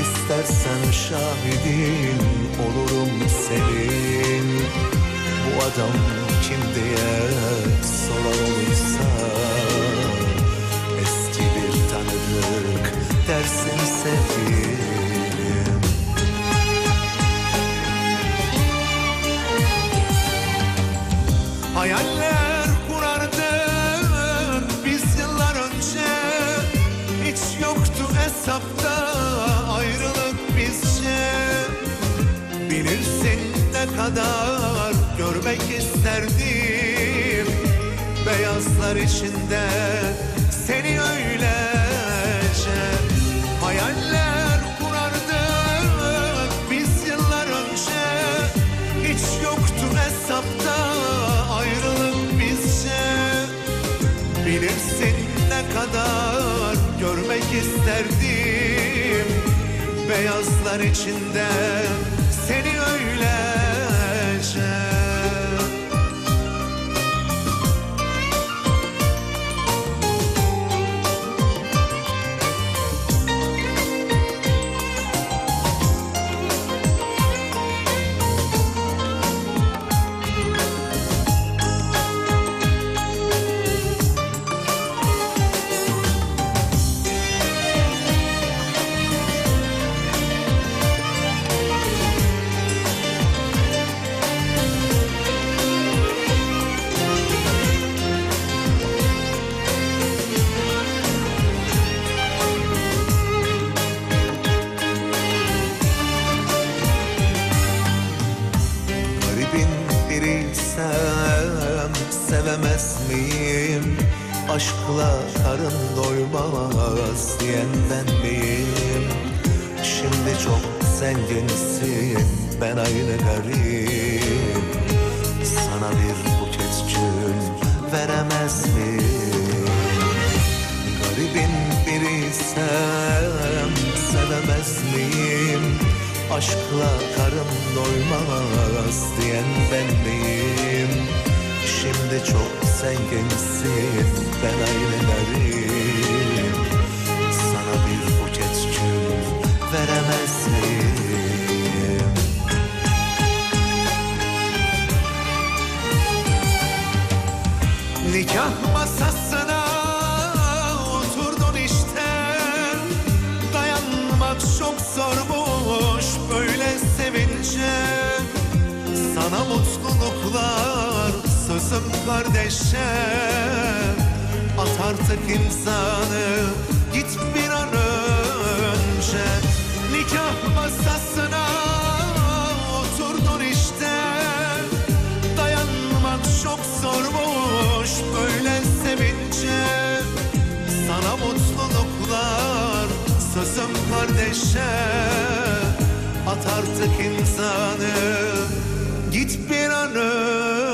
İstersen şahidin olurum senin. Bu adam kim diye soran olursa Eski bir tanıdık dersin sevgilim. Hayaller kurardık biz yıllar önce. Hiç yoktu hesapta kadar görmek isterdim. Beyazlar içinde seni öylece Hayaller kurardık. Biz yıllar önce Hiç yoktu hesapta ayrılık bizce. Bilirsin ne kadar görmek isterdim. Beyazlar içinde seni öylece Biriysem sevemez miyim? Aşkla karın doymaz diyen ben miyim? Şimdi çok zenginsin ben aynı garip Sana bir buket gül veremez Aşkla karın doymaz diyen ben miyim? Şimdi çok zenginsin ben garip Sana bir buket gül veremez? Nikah masasına oturdun işte Dayanmak çok zormuş sözüm kardeşe At artık imzanı git bir an önce. Nikah masasına oturdun işte. Dayanmak çok zormuş böyle sevince Sana mutluluklar sözüm kardeşe. At artık imzanı git bir an önce